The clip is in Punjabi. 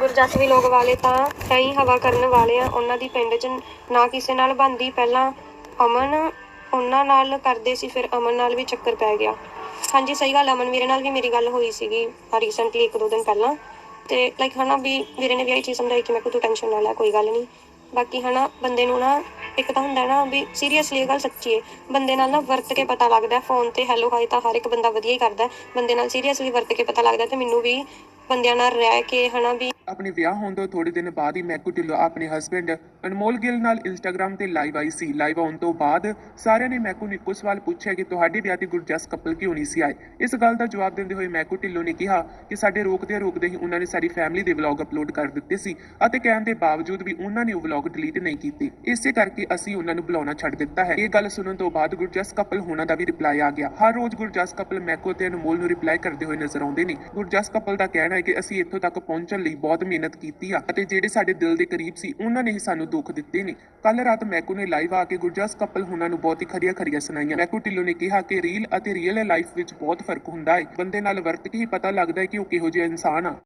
ਗੁਰਜੱਟ ਲੋਕ ਵਾਲੇ ਤਾਂ ਕਈ ਹਵਾ ਕਰਨ ਵਾਲੇ ਆ। ਉਹਨਾਂ ਦੀ ਪਿੰਡ 'ਚ ਨਾ ਕਿਸੇ ਨਾਲ ਬੰਦੀ ਪਹਿਲਾਂ ਅਮਨ ਉਹਨਾਂ ਨਾਲ ਕਰਦੇ ਸੀ, ਫਿਰ ਅਮਨ ਨਾਲ ਵੀ ਚੱਕਰ ਪੈ ਗਿਆ। ਹਾਂਜੀ, ਸਹੀ ਗੱਲ ਅਮਨ ਮੇਰੇ ਨਾਲ ਵੀ ਮੇਰੀ ਗੱਲ ਹੋਈ ਸੀਗੀ ਰੀਸੈਂਟਲੀ ਇੱਕ ਦੋ ਦਿਨ ਪਹਿਲਾਂ। ਤੇ ਲਾਈਕ ਹਨਾ ਵੀ ਵੀਰੇ ਨੇ ਵੀ ਇਹ ਚੀਜ਼ ਸਮਝਾਈ ਕਿ ਮੈਂ ਕੋਈ ਤੂੰ ਟੈਨਸ਼ਨ ਨਾ ਲੈ, ਕੋਈ ਗੱਲ ਨਹੀਂ। ਬਾਕੀ ਹਨਾ ਬੰਦੇ ਨੂੰ ਨਾ ਇੱਕ ਤਾਂ ਹੁੰਦਾ ਨਾ ਵੀ ਸੀਰੀਅਸਲੀ ਇਹ ਗੱਲ ਸੱਚੀ ਹੈ ਬੰਦੇ ਨਾਲ ਨਾ ਵਰਤ ਕੇ ਪਤਾ ਲੱਗਦਾ ਫੋਨ ਤੇ ਹੈਲੋ ਹਾਈ ਤਾਂ ਹਰ ਇੱਕ ਬੰਦਾ ਵਧੀਆ ਹੀ ਕਰਦਾ ਬੰਦੇ ਨਾਲ ਸੀਰੀਅਸਲੀ ਵਰਤ ਕੇ ਪਤਾ ਲੱਗਦਾ ਤੇ ਮੈਨੂੰ ਵੀ ਬੰਦਿਆਂ ਨਾਲ ਰਹਿ ਕੇ ਹਨਾ ਵੀ ਆਪਣੇ ਵਿਆਹ ਹੋਣ ਤੋਂ ਥੋੜੇ ਦਿਨ ਬਾਅਦ ਹੀ ਮੈਕੂ ਢਿੱਲੋਂ ਆਪਣੇ ਹਸਬੰਡ ਅਨਮੋਲ ਗਿੱਲ ਨਾਲ ਇੰਸਟਾਗ੍ਰam ਤੇ ਲਾਈਵ ਆਈ ਸੀ। ਲਾਈਵ ਆਉਣ ਤੋਂ ਬਾਅਦ ਸਾਰਿਆਂ ਨੇ ਮੈਕੂ ਨੂੰ ਇੱਕੋ ਸਵਾਲ ਪੁੱਛਿਆ ਕਿ ਤੁਹਾਡੇ ਵਿਆਹ ਤੇ ਗੁਰਜਸ ਕਪਲ ਕਿਉਂ ਨਹੀਂ ਸੀ ਆਏ? ਇਸ ਗੱਲ ਦਾ ਜਵਾਬ ਦਿੰਦੇ ਹੋਏ ਮੈਕੂ ਢਿੱਲੋਂ ਨੇ ਕਿਹਾ ਕਿ ਸਾਡੇ ਰੋਕਦੇ ਰੋਕਦੇ ਹੀ ਉਹਨਾਂ ਨੇ ਸਾਡੀ ਫੈਮਿਲੀ ਦੇ ਵਲੌਗ ਅਪਲੋਡ ਕਰ ਦਿੱਤੇ ਸੀ ਅਤੇ ਕਹਿਣ ਦੇ ਬਾਵਜੂਦ ਵੀ ਉਹਨਾਂ ਨੇ ਉਹ ਵਲੌਗ ਡਿਲੀਟ ਨਹੀਂ ਕੀਤੇ। ਇਸੇ ਕਰਕੇ ਅਸੀਂ ਉਹਨਾਂ ਨੂੰ ਬੁਲਾਉਣਾ ਛੱਡ ਦਿੱਤਾ ਹੈ। ਇਹ ਗੱਲ ਸੁਣਨ ਤੋਂ ਬਾਅਦ ਗੁਰਜਸ ਕਪਲ ਹੋਣਾ ਦਾ ਵੀ ਰਿਪਲਾਈ ਆ ਗਿਆ। ਹਰ ਰੋਜ਼ ਗੁਰਜਸ ਕਪਲ ਮੈਕੂ ਤੇ ਅਨਮੋਲ ਨੂੰ ਰਿਪਲਾਈ ਕਰਦੇ ਹੋਏ ਨਜ਼ਰ ਆਉਂਦੇ ਨੇ। ਗੁਰਜਸ ਕਪਲ ਦਾ ਕਹਿਣਾ ਹੈ ਕਿ ਅਸੀਂ ਇੱਥੋਂ ਤੱਕ ਪਹੁੰਚਣ ਲਈ ਬਹੁਤ ਬਹੁਤ ਮਿਹਨਤ ਕੀਤੀ ਆ ਅਤੇ ਜਿਹੜੇ ਸਾਡੇ ਦਿਲ ਦੇ ਕਰੀਬ ਸੀ, ਉਹਨਾਂ ਨੇ ਹੀ ਸਾਨੂੰ ਦੁੱਖ ਦਿੱਤੇ ਨੇ। ਕੱਲ ਰਾਤ ਮੈਕੂ ਨੇ ਲਾਈਵ ਆ ਕੇ ਗੁਰਜਸ ਕਪਲ ਹੋਣਾ ਨੂੰ ਬਹੁਤ ਹੀ ਖਰੀਆਂ ਖਰੀਆਂ ਸੁਣਾਈਆਂ। ਮੈਕੂ ਢਿੱਲੋਂ ਨੇ ਕਿਹਾ ਕਿ ਰੀਲ ਅਤੇ ਰੀਅਲ ਲਾਈਫ ਵਿੱਚ ਬਹੁਤ ਫ਼ਰਕ ਹੁੰਦਾ ਹੈ ਬੰਦੇ ਨਾਲ ਵਰਤ ਕੇ ਹੀ ਪਤਾ ਲੱਗਦਾ ਹੈ ਕਿ ਉਹ ਕਿਹੋ ਜਿਹਾ ਇਨਸਾਨ ਆ।